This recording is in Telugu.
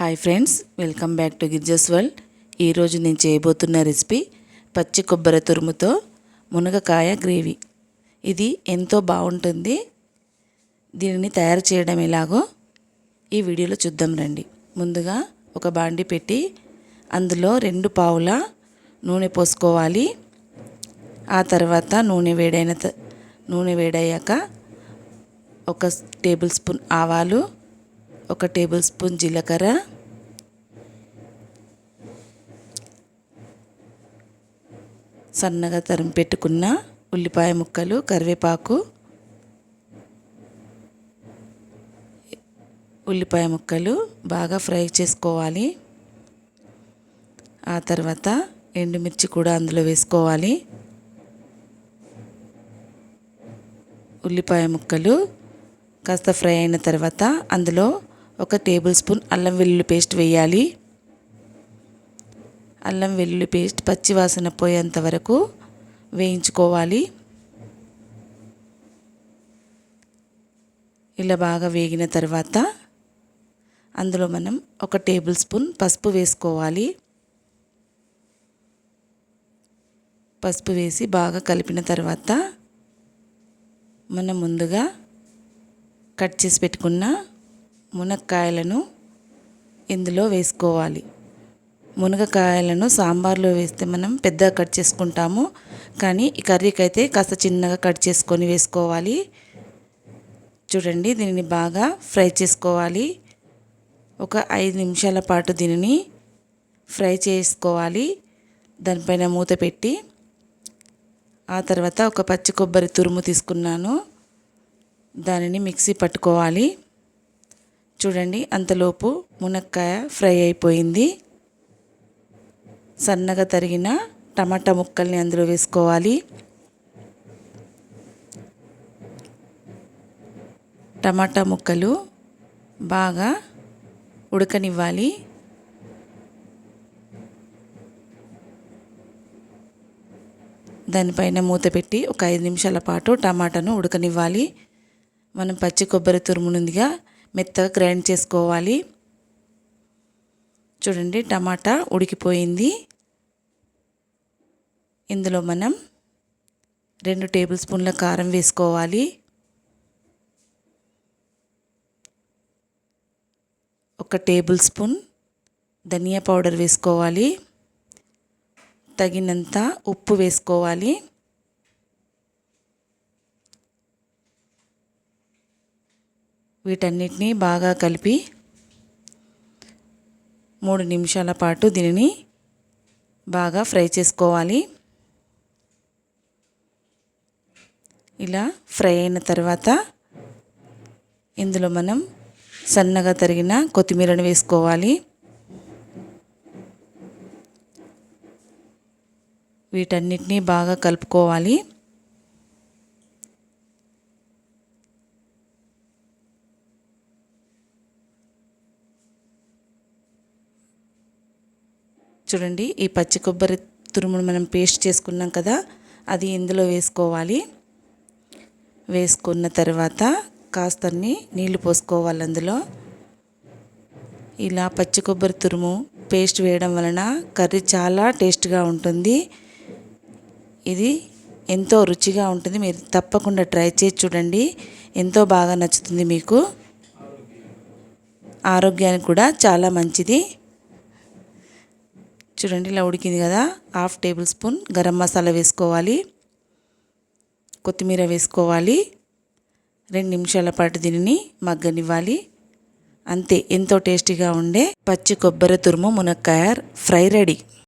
Hi friends welcome back to gorgeous world ఈరోజు నేను చేయబోతున్న రెసిపీ పచ్చి కొబ్బరి తురుముతో మునగకాయ గ్రేవీ ఇది ఎంతో బాగుంటుంది. దీనిని తయారు చేయడం ఎలాగో ఈ వీడియోలో చూద్దాం రండి. ముందుగా ఒక బాండి పెట్టి అందులో రెండు పావుల నూనె పోసుకోవాలి. ఆ తర్వాత నూనె వేడైన త- నూనె వేడయ్యాక ఒక టేబుల్ స్పూన్ ఆవాలు ఒక టేబుల్ స్పూన్ జీలకర్ర. సన్నగా తరిమి పెట్టుకున్న ఉల్లిపాయ ముక్కలు కరివేపాకు. ఉల్లిపాయ ముక్కలు బాగా ఫ్రై చేసుకోవాలి. ఆ తర్వాత ఎండుమిర్చి కూడా అందులో వేసుకోవాలి. ఉల్లిపాయ ముక్కలు కాస్త ఫ్రై అయిన తర్వాత అందులో ఒక టేబుల్ స్పూన్ అల్లం వెల్లుల్లి పేస్ట్ వేయాలి. అల్లం వెల్లుల్లి పేస్ట్ పచ్చి వాసన పోయేంత వరకు వేయించుకోవాలి. ఇలా బాగా వేగిన తర్వాత అందులో మనం ఒక టేబుల్ స్పూన్ పసుపు వేసుకోవాలి. పసుపు వేసి బాగా కలిపిన తర్వాత మనం ముందుగా కట్ చేసి పెట్టుకున్న మునక్కాయలను ఇందులో వేసుకోవాలి. మునగకాయలను సాంబార్లో వేస్తే మనం పెద్దగా కట్ చేసుకుంటాము. కానీ ఈ కర్రీకి అయితే కాస్త చిన్నగా కట్ చేసుకొని వేసుకోవాలి. చూడండి దీనిని బాగా ఫ్రై చేసుకోవాలి. ఒక ఐదు నిమిషాల పాటు దీనిని ఫ్రై చేసుకోవాలి. దానిపైన మూత పెట్టి ఆ తర్వాత ఒక పచ్చి కొబ్బరి తురుము తీసుకున్నాను. దానిని మిక్సీ పట్టుకోవాలి. చూడండి అంతలోపు మునక్కాయ ఫ్రై అయిపోయింది. సన్నగా తరిగిన టమాటా ముక్కల్ని అందులో వేసుకోవాలి. టమాటా ముక్కలు బాగా ఉడకనివ్వాలి. దానిపైన మూత పెట్టి ఒక ఐదు నిమిషాల పాటు టమాటాను ఉడకనివ్వాలి. మనం పచ్చి కొబ్బరి తురుమునుందిగా మెత్తగా గ్రైండ్ చేసుకోవాలి. చూడండి టమాటా ఉడికిపోయింది. ఇందులో మనం రెండు టేబుల్ స్పూన్ల కారం వేసుకోవాలి. ఒక టేబుల్ స్పూన్ ధనియా పౌడర్ వేసుకోవాలి. తగినంత ఉప్పు వేసుకోవాలి. వీటన్నిటిని బాగా కలిపి మూడు నిమిషాల పాటు దీనిని బాగా ఫ్రై చేసుకోవాలి. ఇలా ఫ్రై అయిన తర్వాత ఇందులో మనం సన్నగా తరిగిన కొత్తిమీరను వేసుకోవాలి. వీటన్నిటిని బాగా కలుపుకోవాలి. చూడండి ఈ పచ్చి కొబ్బరి తురుమును మనం పేస్ట్ చేసుకున్నాం కదా అది ఇందులో వేసుకోవాలి. వేసుకున్న తర్వాత కాస్త నీళ్ళు పోసుకోవాలి అందులో. ఇలా పచ్చి కొబ్బరి తురుము పేస్ట్ వేయడం వలన కర్రీ చాలా టేస్ట్గా ఉంటుంది. ఇది ఎంతో రుచిగా ఉంటుంది. మీరు తప్పకుండా ట్రై చేసి చూడండి. ఎంతో బాగా నచ్చుతుంది మీకు. ఆరోగ్యానికి కూడా చాలా మంచిది. చూడండి ఇలా ఉడికింది కదా. Half table spoon garam masala వేసుకోవాలి. కొత్తిమీర వేసుకోవాలి. రెండు నిమిషాల పాటు దీనిని మగ్గనివ్వాలి. అంతే ఎంతో టేస్టీగా ఉండే పచ్చి కొబ్బరి తురుము మునక్కాయ ఫ్రై రెడీ.